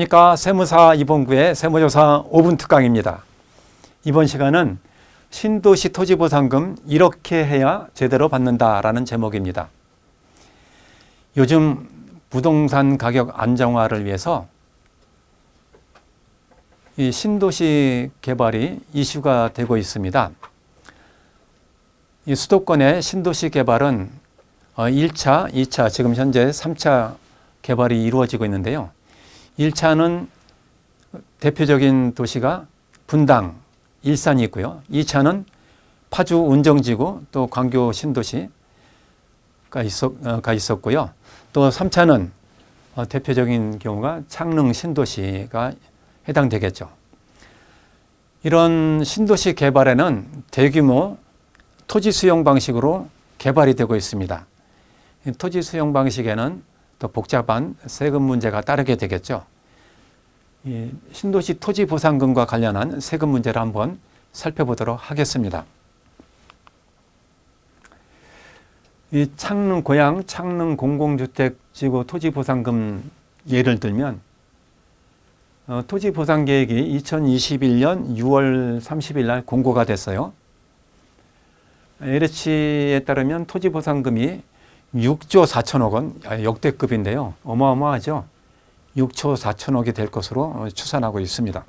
안녕하십니까 세무사 이봉구의 세무조사 5분 특강입니다. 이번 시간은 신도시 토지보상금 이렇게 해야 제대로 받는다라는 제목입니다. 요즘 부동산 가격 안정화를 위해서 이 신도시 개발이 이슈가 되고 있습니다. 이 수도권의 신도시 개발은 1차, 2차, 지금 현재 3차 개발이 이루어지고 있는데요. 1차는 대표적인 도시가 분당, 일산이 있고요. 2차는 파주 운정지구 또 광교 신도시가 있었, 고요또 3차는 어, 대표적인 경우가 창릉 신도시가 해당되겠죠. 이런 신도시 개발에는 대규모 토지 수용 방식으로 개발이 되고 있습니다. 토지 수용 방식에는 또 복잡한 세금 문제가 따르게 되겠죠. 신도시 토지 보상금과 관련한 세금 문제를 한번 살펴보도록 하겠습니다. 이 창릉 고향 창릉 공공주택 지구 토지 보상금 예를 들면 어, 토지 보상 계획이 2021년 6월 30일 날 공고가 됐어요. LH에 따르면 토지 보상금이 6조 4천억 원 역대급인데요. 어마어마하죠. 6조 4천억이 될 것으로 추산하고 있습니다.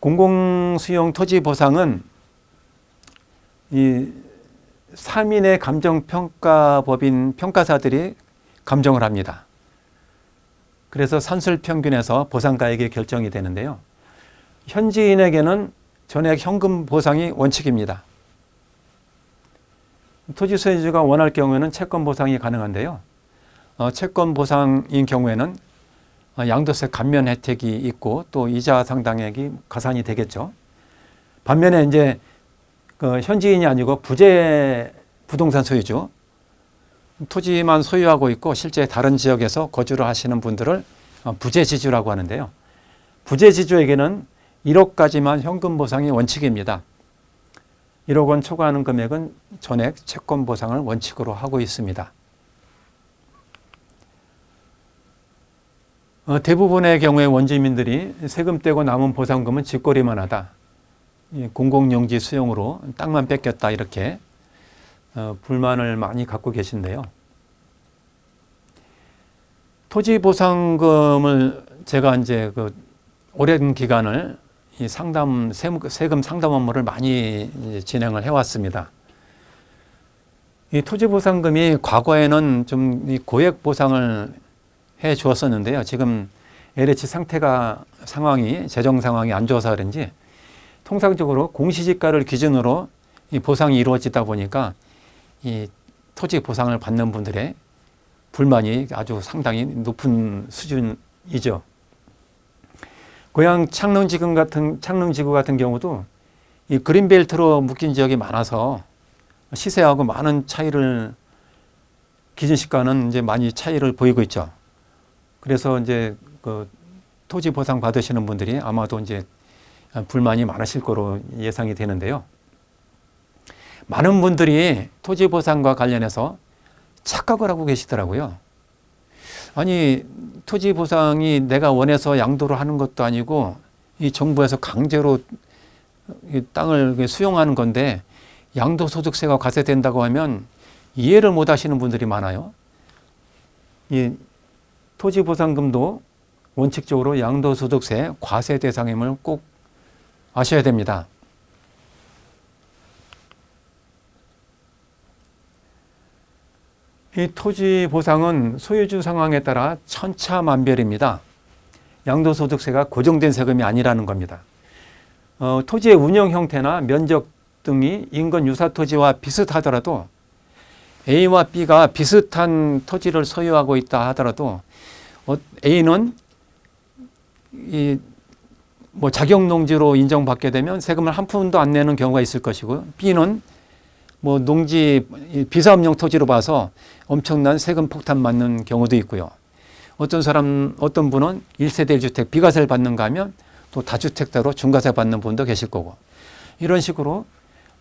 공공수용 토지 보상은 이 3인의 감정평가법인 평가사들이 감정을 합니다. 그래서 산술 평균에서 보상가액이 결정이 되는데요. 현지인에게는 전액 현금 보상이 원칙입니다. 토지 소유주가 원할 경우에는 채권 보상이 가능한데요. 어, 채권 보상인 경우에는 어, 양도세 감면 혜택이 있고 또 이자 상당액이 가산이 되겠죠. 반면에 이제 그 현지인이 아니고 부재 부동산 소유주 토지만 소유하고 있고 실제 다른 지역에서 거주를 하시는 분들을 어, 부재지주라고 하는데요. 부재지주에게는 1억까지만 현금 보상이 원칙입니다. 1억 원 초과하는 금액은 전액 채권 보상을 원칙으로 하고 있습니다. 어, 대부분의 경우에 원주민들이 세금 떼고 남은 보상금은 집거리만 하다. 공공용지 수용으로 땅만 뺏겼다 이렇게 어, 불만을 많이 갖고 계신데요. 토지 보상금을 제가 이제 그 오랜 기간을 이 상담 세금 상담 업무를 많이 진행을 해왔습니다. 이 토지 보상금이 과거에는 좀 고액 보상을 해 주었었는데요. 지금 LH 상태가 상황이 재정 상황이 안 좋아서 그런지 통상적으로 공시지가를 기준으로 이 보상이 이루어지다 보니까 이 토지 보상을 받는 분들의 불만이 아주 상당히 높은 수준이죠. 고향 창릉지구 같은 창릉지구 같은 경우도 이 그린벨트로 묶인 지역이 많아서 시세하고 많은 차이를 기준 시가는 이제 많이 차이를 보이고 있죠. 그래서 이제 그 토지 보상 받으시는 분들이 아마도 이제 불만이 많으실 거로 예상이 되는데요. 많은 분들이 토지 보상과 관련해서 착각을 하고 계시더라고요. 아니 토지 보상이 내가 원해서 양도를 하는 것도 아니고 이 정부에서 강제로 이 땅을 수용하는 건데 양도소득세가 과세된다고 하면 이해를 못 하시는 분들이 많아요. 이 토지 보상금도 원칙적으로 양도소득세 과세 대상임을 꼭 아셔야 됩니다. 이 토지 보상은 소유주 상황에 따라 천차만별입니다. 양도소득세가 고정된 세금이 아니라는 겁니다. 어, 토지의 운영 형태나 면적 등이 인근 유사 토지와 비슷하더라도 A와 B가 비슷한 토지를 소유하고 있다 하더라도 어, A는 이 뭐 자격농지로 인정받게 되면 세금을 한 푼도 안 내는 경우가 있을 것이고 B는 뭐 농지 비사업용 토지로 봐서 엄청난 세금 폭탄 맞는 경우도 있고요. 어떤 사람 어떤 분은 1세대 1주택 비과세를 받는가 하면 또 다주택자로 중과세 받는 분도 계실 거고 이런 식으로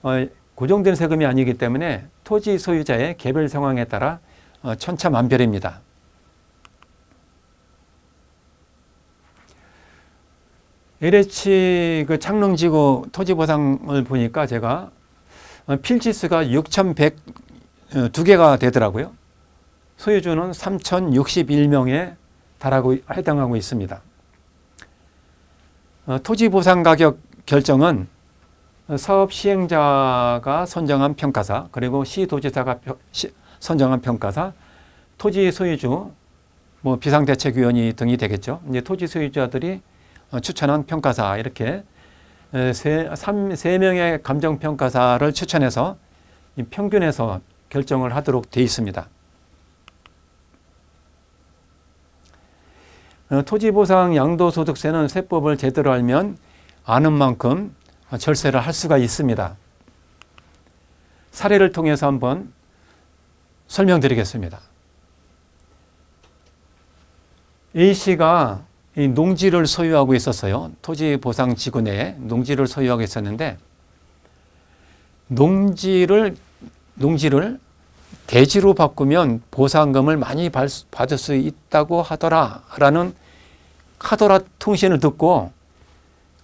어, 고정된 세금이 아니기 때문에 토지 소유자의 개별 상황에 따라 어, 천차만별입니다. LH 그 창릉지구 토지 보상을 보니까 제가 어, 필지수가 6,100 어, 두 개가 되더라고요. 소유주는 3,061명에 달하고 해당하고 있습니다. 어, 토지 보상 가격 결정은 사업 시행자가 선정한 평가사 그리고 시도지사가 선정한 평가사 토지 소유주 뭐 비상대책위원회 등이 되겠죠. 이제 토지 소유자들이 어, 추천한 평가사 이렇게 에, 세, 명의 감정 평가사를 추천해서 이 평균해서 결정을 하도록 돼 있습니다. 어, 토지보상 양도소득세는 세법을 제대로 알면 아는 만큼 절세를 할 수가 있습니다. 사례를 통해서 한번 설명드리겠습니다. A씨가 이 농지를 소유하고 있었어요. 토지 보상 지구 내에 농지를 소유하고 있었는데 농지를 농지를 대지로 바꾸면 보상금을 많이 받- 받을 수 있다고 하더라라는 카더라 통신을 듣고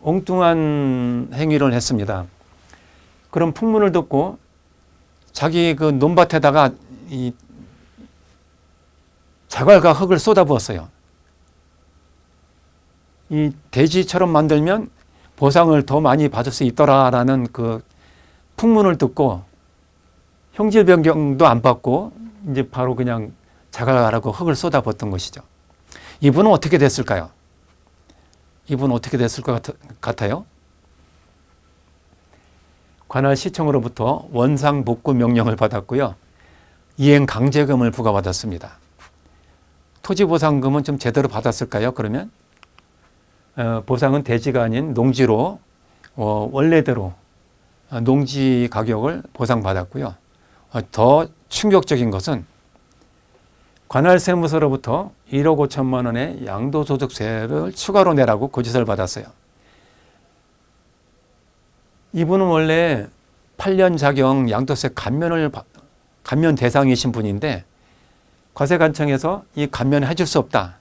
엉뚱한 행위를 했습니다. 그런 풍문을 듣고 자기 그 논밭에다가 이 자갈과 흙을 쏟아부었어요. 이 돼지처럼 만들면 보상을 더 많이 받을 수 있더라라는 그 풍문을 듣고 형질 변경도 안 받고 이제 바로 그냥 자갈하라고 흙을 쏟아붓던 것이죠. 이분은 어떻게 됐을까요? 이분 어떻게 됐을 것 같- 같아요? 관할 시청으로부터 원상 복구 명령을 받았고요. 이행 강제금을 부과받았습니다. 토지 보상금은 좀 제대로 받았을까요? 그러면 어, 보상은 대지가 아닌 농지로 어, 원래대로 어, 농지 가격을 보상받았고요. 어, 더 충격적인 것은 관할 세무서로부터 1억 5천만 원의 양도소득세를 추가로 내라고 고지서를 받았어요. 이분은 원래 8년 자경 양도세 감면을 받- 감면 대상이신 분인데 과세관청에서 이 감면을 해줄 수 없다.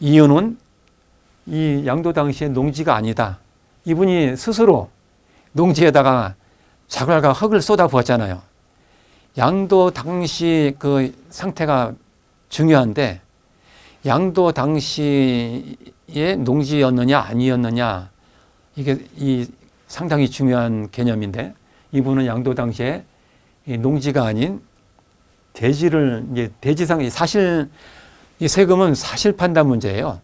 이유는 이 양도 당시의 농지가 아니다. 이분이 스스로 농지에다가 자갈과 흙을 쏟아 부었잖아요. 양도 당시 그 상태가 중요한데 양도 당시의 농지였느냐 아니었느냐 이게 이 상당히 중요한 개념인데 이분은 양도 당시에 이 농지가 아닌 대지를 이제 대지상 사실 이 세금은 사실 판단 문제예요.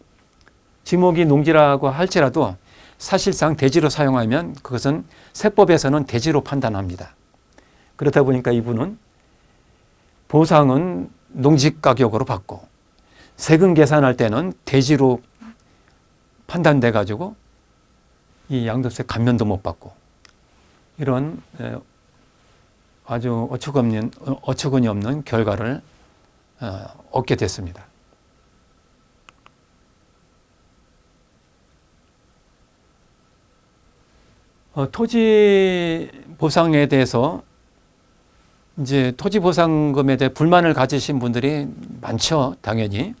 지목이 농지라고 할지라도 사실상 대지로 사용하면 그것은 세법에서는 대지로 판단합니다. 그렇다 보니까 이분은 보상은 농지 가격으로 받고 세금 계산할 때는 대지로 판단돼 가지고 이 양도세 감면도 못 받고 이런 에, 아주 어처구니, 어처구니 없는 결과를 어, 얻게 됐습니다. 어, 토지 보상에 대해서 이제 토지 보상금에 대해 불만을 가지신 분들이 많죠, 당연히.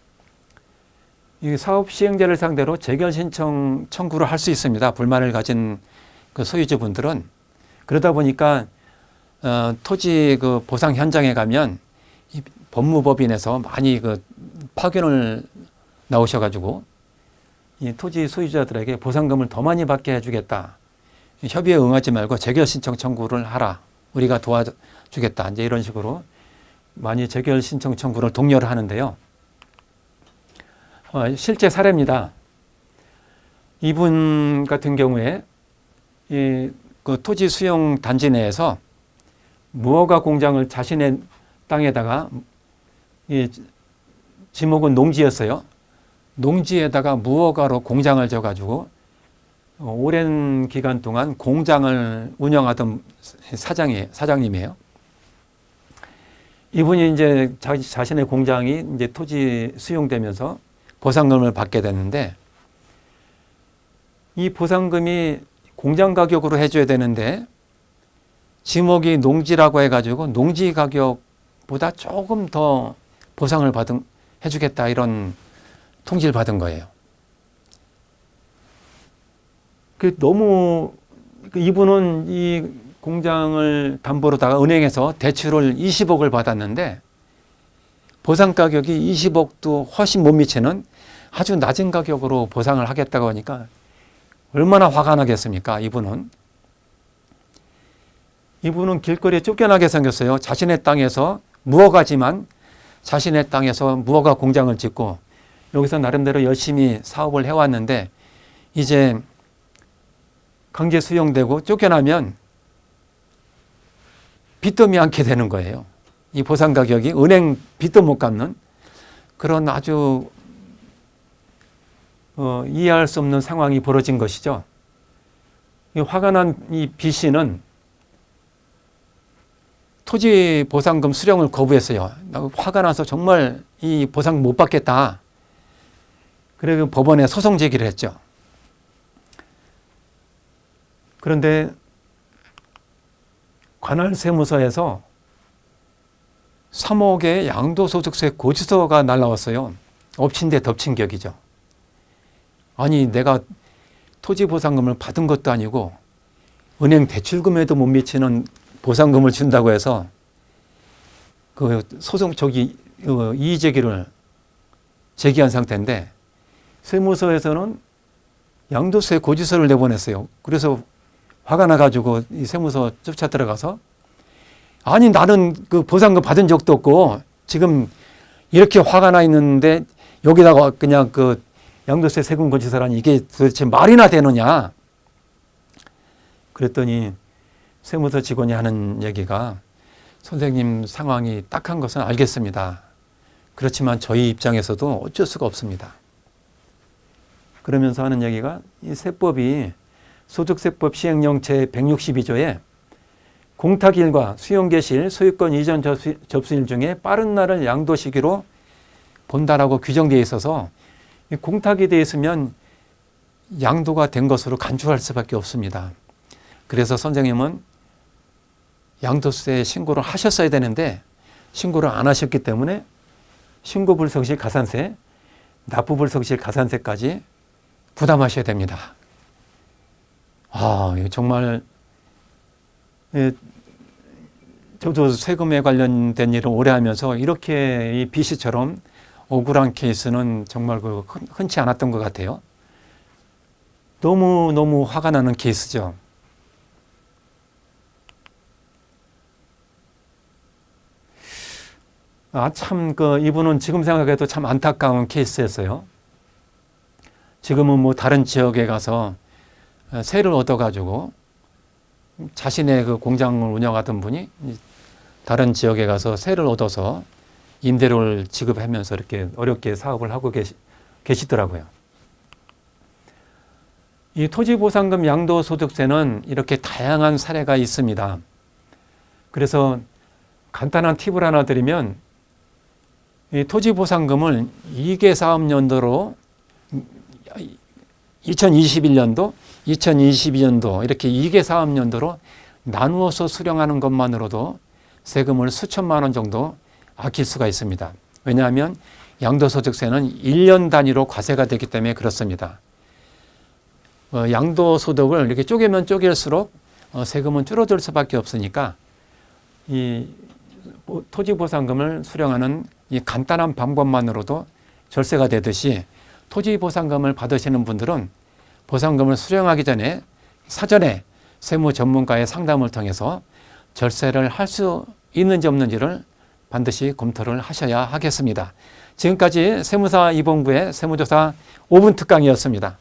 이 사업 시행자를 상대로 재결 신청 청구를 할 수 있습니다. 불만을 가진 그 소유주분들은 그러다 보니까 어, 토지 그 보상 현장에 가면 이 법무법인에서 많이 그 파견을 나오셔가지고 이 토지 소유자들에게 보상금을 더 많이 받게 해주겠다. 협의에 응하지 말고 재결 신청 청구를 하라. 우리가 도와주겠다. 이제 이런 식으로 많이 재결 신청 청구를 독려를 하는데요. 어, 실제 사례입니다. 이분 같은 경우에 이, 그 토지 수용 단지 내에서 무허가 공장을 자신의 땅에다가 이 지목은 농지였어요. 농지에다가 무허가로 공장을 져가지고 어, 오랜 기간 동안 공장을 운영하던 사장이 사장님이에요. 이분이 이제 자, 자신의 공장이 이제 토지 수용되면서 보상금을 받게 됐는데 이 보상금이 공장 가격으로 해줘야 되는데 지목이 농지라고 해가지고 농지 가격보다 조금 더 보상을 받은 해주겠다 이런 통지를 받은 거예요. 그 너무 그 이분은 이 공장을 담보로다가 은행에서 대출을 20억을 받았는데 보상 가격이 20억도 훨씬 못 미치는 아주 낮은 가격으로 보상을 하겠다고 하니까 얼마나 화가 나겠습니까? 이분은 이분은 길거리에 쫓겨나게 생겼어요. 자신의 땅에서 무허가지만 자신의 땅에서 무허가 공장을 짓고 여기서 나름대로 열심히 사업을 해왔는데 이제 강제 수용되고 쫓겨나면 빚더미 않게 되는 거예요. 이 보상 가격이 은행 빚도 못 갚는 그런 아주 어, 이해할 수 없는 상황이 벌어진 것이죠. 이 화가 난 이 B 씨는 토지 보상금 수령을 거부했어요. 나 화가 나서 정말 이 보상 못 받겠다. 그래서 법원에 소송 제기를 했죠. 그런데 관할 세무서에서 3억의 양도소득세 고지서가 날라왔어요. 엎친 데 덮친 격이죠. 아니 내가 토지 보상금을 받은 것도 아니고 은행 대출금에도 못 미치는 보상금을 준다고 해서 그 소송 저기 어, 이의 제기를 제기한 상태인데 세무서에서는 양도세 고지서를 내보냈어요. 그래서 화가 나가지고 이 세무서 쫓아 들어가서 아니 나는 그 보상금 받은 적도 없고 지금 이렇게 화가 나 있는데 여기다가 그냥 그 양도세 세금 고지서라니 이게 도대체 말이나 되느냐 그랬더니 세무서 직원이 하는 얘기가 선생님 상황이 딱한 것은 알겠습니다. 그렇지만 저희 입장에서도 어쩔 수가 없습니다. 그러면서 하는 얘기가 이 세법이 소득세법 시행령 제162조에 공탁일과 수용개실, 소유권 이전 접수, 접수일 중에 빠른 날을 양도 시기로 본다라고 규정되어 있어서 이 공탁이 되어 있으면 양도가 된 것으로 간주할 수밖에 없습니다. 그래서 선생님은 양도세 신고를 하셨어야 되는데 신고를 안 하셨기 때문에 신고 불성실 가산세, 납부 불성실 가산세까지 부담하셔야 됩니다. 아, 이거 정말 예, 저도 세금에 관련된 일을 오래 하면서 이렇게 이 비씨처럼 억울한 케이스는 정말 그 흔- 흔치 않았던 것 같아요. 너무 너무 화가 나는 케이스죠. 아, 참, 그, 이분은 지금 생각해도 참 안타까운 케이스였어요. 지금은 뭐 다른 지역에 가서 어, 세를 얻어가지고 자신의 그 공장을 운영하던 분이 다른 지역에 가서 세를 얻어서 임대료를 지급하면서 이렇게 어렵게 사업을 하고 계시, 계시더라고요. 이 토지보상금 양도소득세는 이렇게 다양한 사례가 있습니다. 그래서 간단한 팁을 하나 드리면 이 토지보상금을 2개 사업연도로 2021년도, 2022년도 이렇게 2개 사업연도로 나누어서 수령하는 것만으로도 세금을 수천만 원 정도 아낄 수가 있습니다. 왜냐하면 양도소득세는 1년 단위로 과세가 되기 때문에 그렇습니다. 어, 양도소득을 이렇게 쪼개면 쪼갤수록 어, 세금은 줄어들 수밖에 없으니까 이 보- 토지보상금을 수령하는 이 간단한 방법만으로도 절세가 되듯이 토지 보상금을 받으시는 분들은 보상금을 수령하기 전에 사전에 세무 전문가의 상담을 통해서 절세를 할 수 있는지 없는지를 반드시 검토를 하셔야 하겠습니다. 지금까지 세무사 이본구의 세무조사 5분 특강이었습니다.